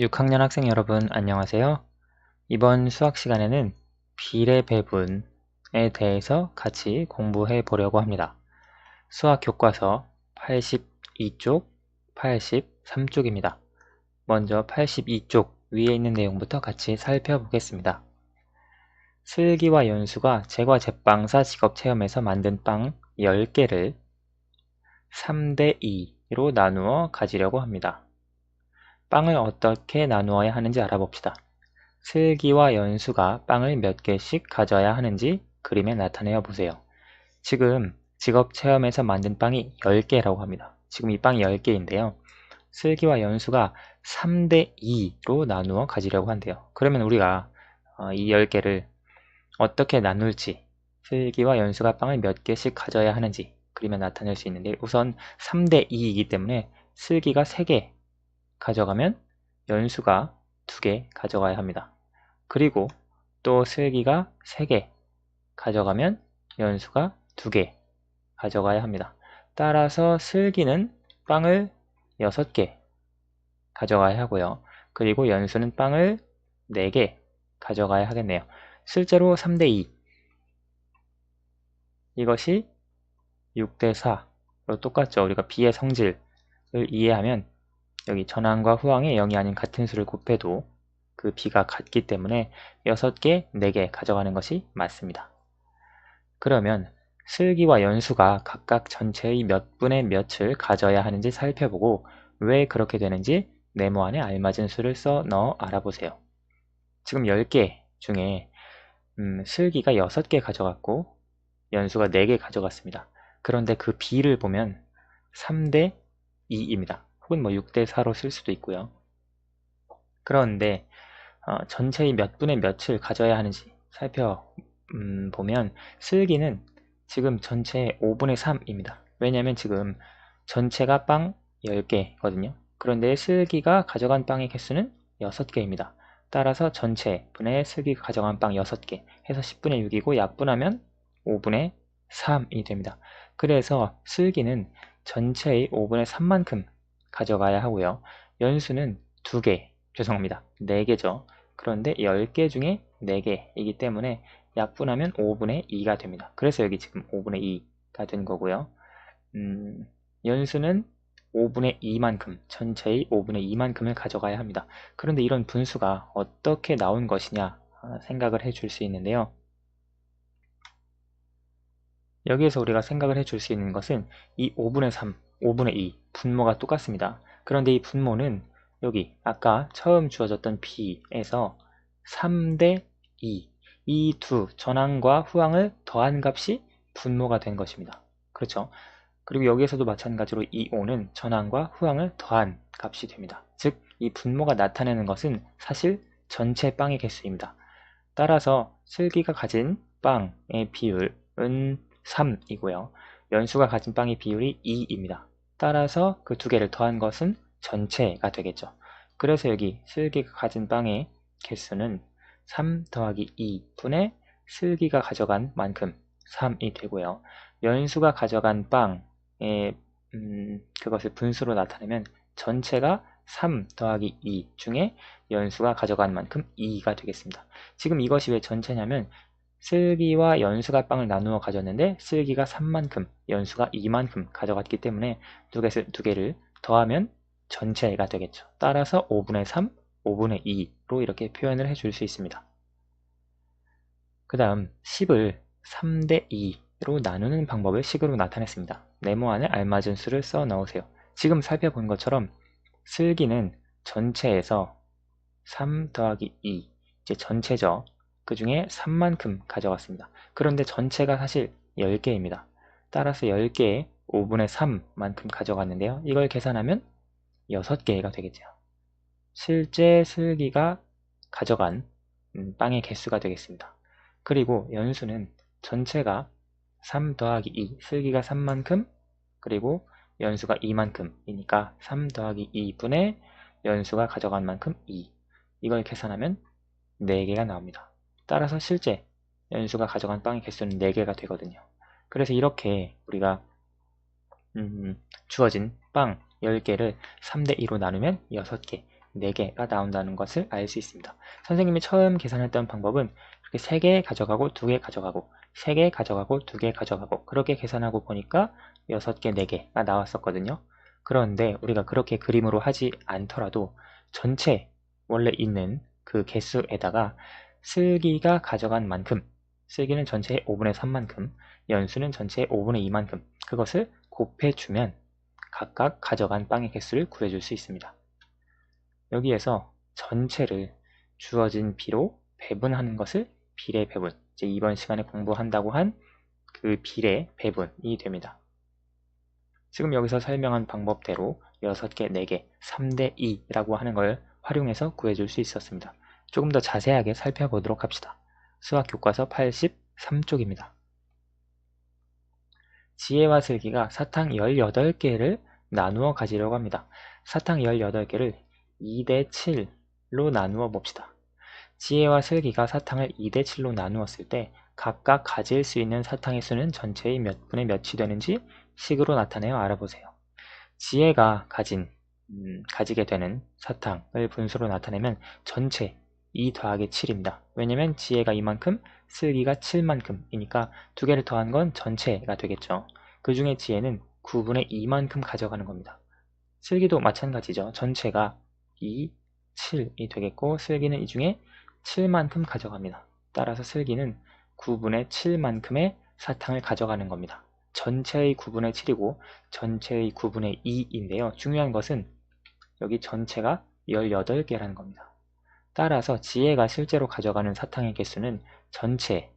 6학년 학생 여러분 안녕하세요. 이번 수학 시간에는 비례 배분에 대해서 같이 공부해 보려고 합니다. 수학 교과서 82쪽, 83쪽입니다. 먼저 82쪽 위에 있는 내용부터 같이 살펴보겠습니다. 슬기와 연수가 제과 제빵사 직업 체험에서 만든 빵 10개를 3대 2로 나누어 가지려고 합니다. 빵을 어떻게 나누어야 하는지 알아봅시다. 슬기와 연수가 빵을 몇 개씩 가져야 하는지 그림에 나타내어 보세요. 지금 직업체험에서 만든 빵이 10개라고 합니다. 지금 이 빵이 10개인데요. 슬기와 연수가 3대 2로 나누어 가지려고 한대요. 그러면 우리가 어, 이 10개를 어떻게 나눌지 슬기와 연수가 빵을 몇 개씩 가져야 하는지 그림에 나타낼 수 있는데 우선 3대 2이기 때문에 슬기가 3개 가져가면 연수가 2개 가져가야 합니다. 그리고 또 슬기가 3개 가져가면 연수가 2개 가져가야 합니다. 따라서 슬기는 빵을 6개 가져가야 하고요. 그리고 연수는 빵을 4개 가져가야 하겠네요. 실제로 3대2 이것이 6대4로 똑같죠. 우리가 B의 성질을 이해하면 여기 전항과 후항의 0이 아닌 같은 수를 곱해도 그 b가 같기 때문에 6개, 4개 가져가는 것이 맞습니다. 그러면 슬기와 연수가 각각 전체의 몇 분의 몇을 가져야 하는지 살펴보고 왜 그렇게 되는지 네모 안에 알맞은 수를 써 넣어 알아보세요. 지금 10개 중에 음, 슬기가 6개 가져갔고 연수가 4개 가져갔습니다. 그런데 그 b를 보면 3대 2입니다. 혹은 뭐 6대 4로 쓸 수도 있고요. 그런데 어, 전체의 몇 분의 몇을 가져야 하는지 살펴보면 음, 슬기는 지금 전체 5분의 3입니다. 왜냐하면 지금 전체가 빵 10개거든요. 그런데 슬기가 가져간 빵의 개수는 6개입니다. 따라서 전체 분의 슬기가 가져간 빵 6개 해서 10분의 6이고 약분하면 5분의 3이 됩니다. 그래서 슬기는 전체의 5분의 3만큼 가져가야 하고요. 연수는 2개, 죄송합니다. 4개죠. 그런데 10개 중에 4개이기 때문에 약분하면 5분의 2가 됩니다. 그래서 여기 지금 5분의 2가 된 거고요. 음, 연수는 5분의 2만큼, 전체의 5분의 2만큼을 가져가야 합니다. 그런데 이런 분수가 어떻게 나온 것이냐 아, 생각을 해줄 수 있는데요. 여기에서 우리가 생각을 해줄 수 있는 것은 이 5분의 3, 5분의 2 분모가 똑같습니다. 그런데 이 분모는 여기 아까 처음 주어졌던 b에서 3대 2 이 두 전항과 후항을 더한 값이 분모가 된 것입니다. 그렇죠? 그리고 여기에서도 마찬가지로 이 5는 전항과 후항을 더한 값이 됩니다. 즉, 이 분모가 나타내는 것은 사실 전체 빵의 개수입니다. 따라서 슬기가 가진 빵의 비율은 3이고요. 연수가 가진 빵의 비율이 2입니다. 따라서 그 두 개를 더한 것은 전체가 되겠죠. 그래서 여기 슬기가 가진 빵의 개수는 3 더하기 2분의 슬기가 가져간 만큼 3이 되고요. 연수가 가져간 빵의 음, 그것을 분수로 나타내면 전체가 3 더하기 2 중에 연수가 가져간 만큼 2가 되겠습니다. 지금 이것이 왜 전체냐면 슬기와 연수가 빵을 나누어 가졌는데 슬기가 3만큼, 연수가 2만큼 가져갔기 때문에 두, 개, 두 개를 더하면 전체가 되겠죠. 따라서 5분의 3, 5분의 2로 이렇게 표현을 해줄 수 있습니다. 그 다음 10을 3대 2로 나누는 방법을 식으로 나타냈습니다. 네모 안에 알맞은 수를 써 넣으세요. 지금 살펴본 것처럼 슬기는 전체에서 3 더하기 2, 이제 전체죠. 그 중에 3만큼 가져갔습니다. 그런데 전체가 사실 10개입니다. 따라서 10개에 5분의 3만큼 가져갔는데요. 이걸 계산하면 6개가 되겠죠. 실제 슬기가 가져간 음, 빵의 개수가 되겠습니다. 그리고 연수는 전체가 3 더하기 2, 슬기가 3만큼, 그리고 연수가 2만큼이니까 3 더하기 2분의 연수가 가져간 만큼 2. 이걸 계산하면 4개가 나옵니다. 따라서 실제 연수가 가져간 빵의 개수는 4개가 되거든요. 그래서 이렇게 우리가 음, 주어진 빵 10개를 3대 2로 나누면 6개, 4개가 나온다는 것을 알 수 있습니다. 선생님이 처음 계산했던 방법은 이렇게 3개 가져가고 2개 가져가고 3개 가져가고 2개 가져가고 그렇게 계산하고 보니까 6개, 4개가 나왔었거든요. 그런데 우리가 그렇게 그림으로 하지 않더라도 전체 원래 있는 그 개수에다가 슬기가 가져간 만큼 슬기는 전체의 5분의 3만큼 연수는 전체의 5분의 2만큼 그것을 곱해주면 각각 가져간 빵의 개수를 구해줄 수 있습니다. 여기에서 전체를 주어진 비로 배분하는 것을 비례 배분 이제 이번 시간에 공부한다고 한 그 비례 배분이 됩니다. 지금 여기서 설명한 방법대로 6개, 4개, 3대 2라고 하는 걸 활용해서 구해줄 수 있었습니다. 조금 더 자세하게 살펴보도록 합시다. 수학 교과서 83쪽입니다. 지혜와 슬기가 사탕 18개를 나누어 가지려고 합니다. 사탕 18개를 2대 7로 나누어 봅시다. 지혜와 슬기가 사탕을 2대 7로 나누었을 때 각각 가질 수 있는 사탕의 수는 전체의 몇 분의 몇이 되는지 식으로 나타내어 알아보세요. 지혜가 가진 음, 가지게 되는 사탕을 분수로 나타내면 전체 2 더하기 7입니다. 왜냐면 지혜가 이만큼, 슬기가 7만큼이니까 두 개를 더한 건 전체가 되겠죠. 그 중에 지혜는 9분의 2만큼 가져가는 겁니다. 슬기도 마찬가지죠. 전체가 2, 7이 되겠고 슬기는 이 중에 7만큼 가져갑니다. 따라서 슬기는 9분의 7만큼의 사탕을 가져가는 겁니다. 전체의 9분의 7이고 전체의 9분의 2인데요. 중요한 것은 여기 전체가 18개라는 겁니다. 따라서 지혜가 실제로 가져가는 사탕의 개수는 전체의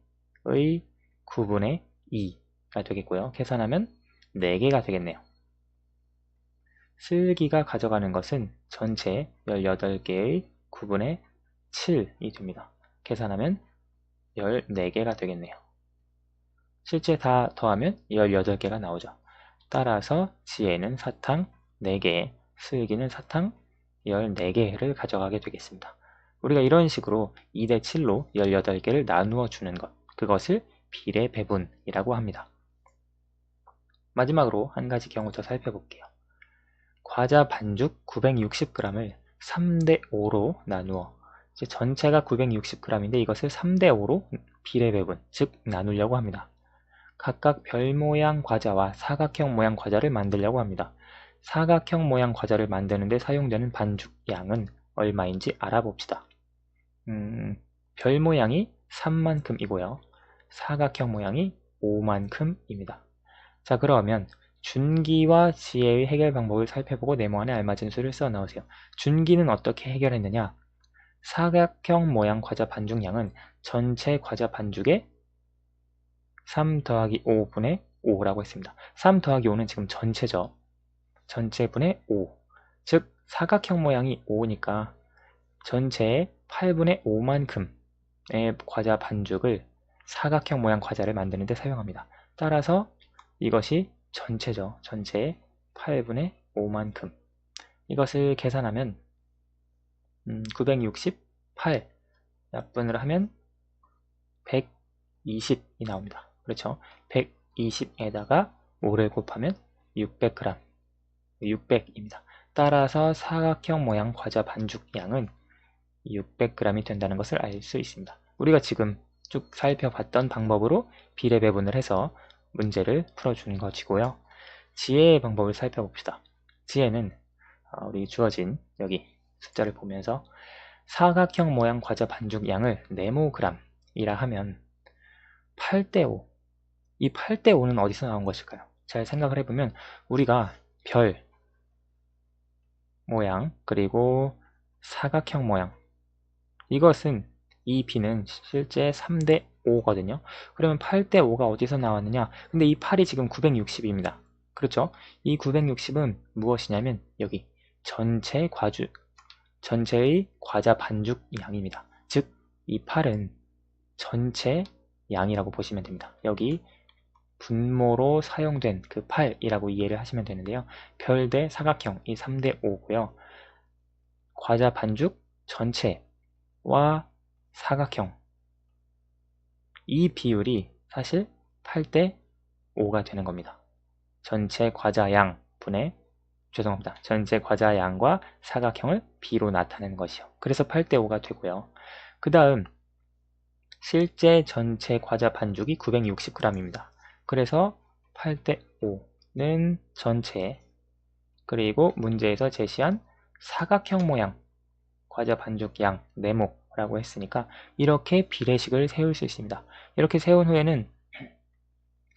9분의 2가 되겠고요. 계산하면 4개가 되겠네요. 슬기가 가져가는 것은 전체 18개의 9분의 7이 됩니다. 계산하면 14개가 되겠네요. 실제 다 더하면 18개가 나오죠. 따라서 지혜는 사탕 4개, 슬기는 사탕 14개를 가져가게 되겠습니다. 우리가 이런 식으로 2대 7로 18개를 나누어 주는 것, 그것을 비례 배분이라고 합니다. 마지막으로 한 가지 경우 더 살펴볼게요. 과자 반죽 960g을 3대 5로 나누어 전체가 960g인데 이것을 3대 5로 비례 배분, 즉 나누려고 합니다. 각각 별 모양 과자와 사각형 모양 과자를 만들려고 합니다. 사각형 모양 과자를 만드는데 사용되는 반죽 양은 얼마인지 알아봅시다. 음, 별 모양이 3만큼이고요. 사각형 모양이 5만큼입니다. 자 그러면 준기와 지혜의 해결 방법을 살펴보고 네모 안에 알맞은 수를 써 넣으세요. 준기는 어떻게 해결했느냐? 사각형 모양 과자 반죽량은 전체 과자 반죽의 3 더하기 5분의 5라고 했습니다. 3 더하기 5는 지금 전체죠. 전체분의 5. 즉 사각형 모양이 5니까 전체의 8분의 5만큼의 과자 반죽을 사각형 모양 과자를 만드는 데 사용합니다. 따라서 이것이 전체죠. 전체의 8분의 5만큼. 이것을 계산하면 음, 968 약분을 하면 120이 나옵니다. 그렇죠? 120에다가 5를 곱하면 600g 600입니다. 따라서 사각형 모양 과자 반죽 양은 600g이 된다는 것을 알 수 있습니다. 우리가 지금 쭉 살펴봤던 방법으로 비례 배분을 해서 문제를 풀어주는 것이고요. 지혜의 방법을 살펴봅시다. 지혜는 어, 우리 주어진 여기 숫자를 보면서 사각형 모양 과자 반죽 양을 네모그램이라 하면 8대5 이 8대5는 어디서 나온 것일까요? 잘 생각을 해보면 우리가 별 모양 그리고 사각형 모양 이것은 이 b는 실제 3대 5거든요. 그러면 8대 5가 어디서 나왔느냐? 근데 이 8이 지금 960입니다. 그렇죠? 이 960은 무엇이냐면 여기 전체 과주 전체의 과자 반죽 양입니다. 즉 이 8은 전체 양이라고 보시면 됩니다. 여기 분모로 사용된 그 8이라고 이해를 하시면 되는데요. 별 대 사각형 이 3대 5고요. 과자 반죽 전체 와 사각형 이 비율이 사실 8대 5가 되는 겁니다. 전체 과자 양 분의 죄송합니다. 전체 과자 양과 사각형을 B로 나타내는 것이요. 그래서 8대 5가 되고요. 그 다음 실제 전체 과자 반죽이 960g입니다. 그래서 8대 5는 전체 그리고 문제에서 제시한 사각형 모양 과자 반죽 양 네모 라고 했으니까 이렇게 비례식을 세울 수 있습니다. 이렇게 세운 후에는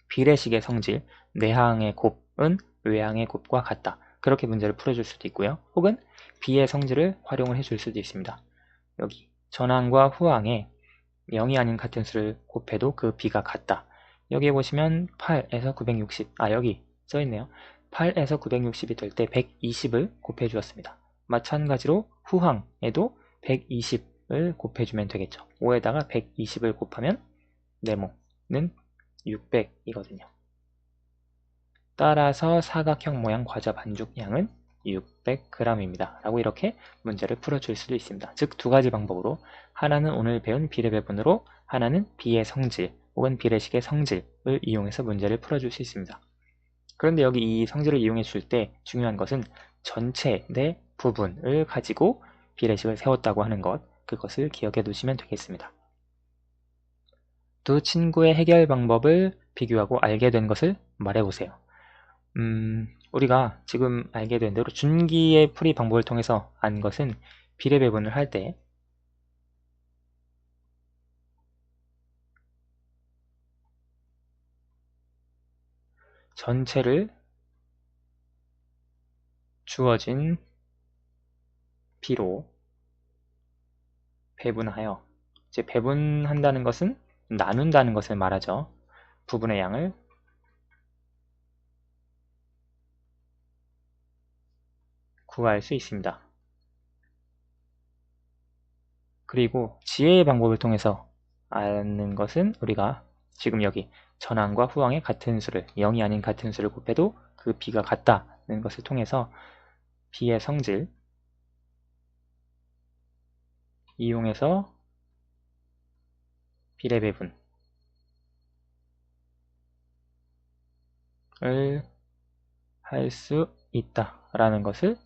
비례식의 성질 내항의 곱은 외항의 곱과 같다. 그렇게 문제를 풀어줄 수도 있고요. 혹은 B의 성질을 활용을 해줄 수도 있습니다. 여기 전항과 후항에 0이 아닌 같은 수를 곱해도 그 B가 같다. 여기 보시면 8에서 960, 아 여기 써있네요. 8에서 960이 될 때 120을 곱해 주었습니다. 마찬가지로 후항에도 120을 곱해주면 되겠죠. 5에다가 120을 곱하면 네모는 600이거든요. 따라서 사각형 모양 과자 반죽 양은 600g입니다. 라고 이렇게 문제를 풀어줄 수도 있습니다. 즉 두 가지 방법으로 하나는 오늘 배운 비례 배분으로 하나는 비의 성질 혹은 비례식의 성질을 이용해서 문제를 풀어줄 수 있습니다. 그런데 여기 이 성질을 이용해 줄 때 중요한 것은 전체 내 부분을 가지고 비례식을 세웠다고 하는 것 그것을 기억해 두시면 되겠습니다. 두 친구의 해결 방법을 비교하고 알게 된 것을 말해보세요. 음, 우리가 지금 알게 된 대로 준기의 풀이 방법을 통해서 안 것은 비례 배분을 할 때 전체를 주어진 B로 배분하여 이제 배분한다는 것은 나눈다는 것을 말하죠. 부분의 양을 구할 수 있습니다. 그리고 지혜의 방법을 통해서 아는 것은 우리가 지금 여기 전항과 후항의 같은 수를 0이 아닌 같은 수를 곱해도 그 b가 같다는 것을 통해서 b의 성질 이용해서 비례 배분을 할 수 있다라는 것을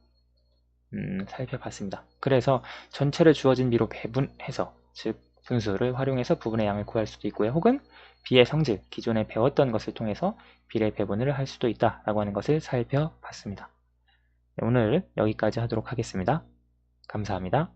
음, 살펴봤습니다. 그래서 전체를 주어진 비로 배분해서 즉 분수를 활용해서 부분의 양을 구할 수도 있고요. 혹은 비의 성질, 기존에 배웠던 것을 통해서 비례 배분을 할 수도 있다라고 하는 것을 살펴봤습니다. 네, 오늘 여기까지 하도록 하겠습니다. 감사합니다.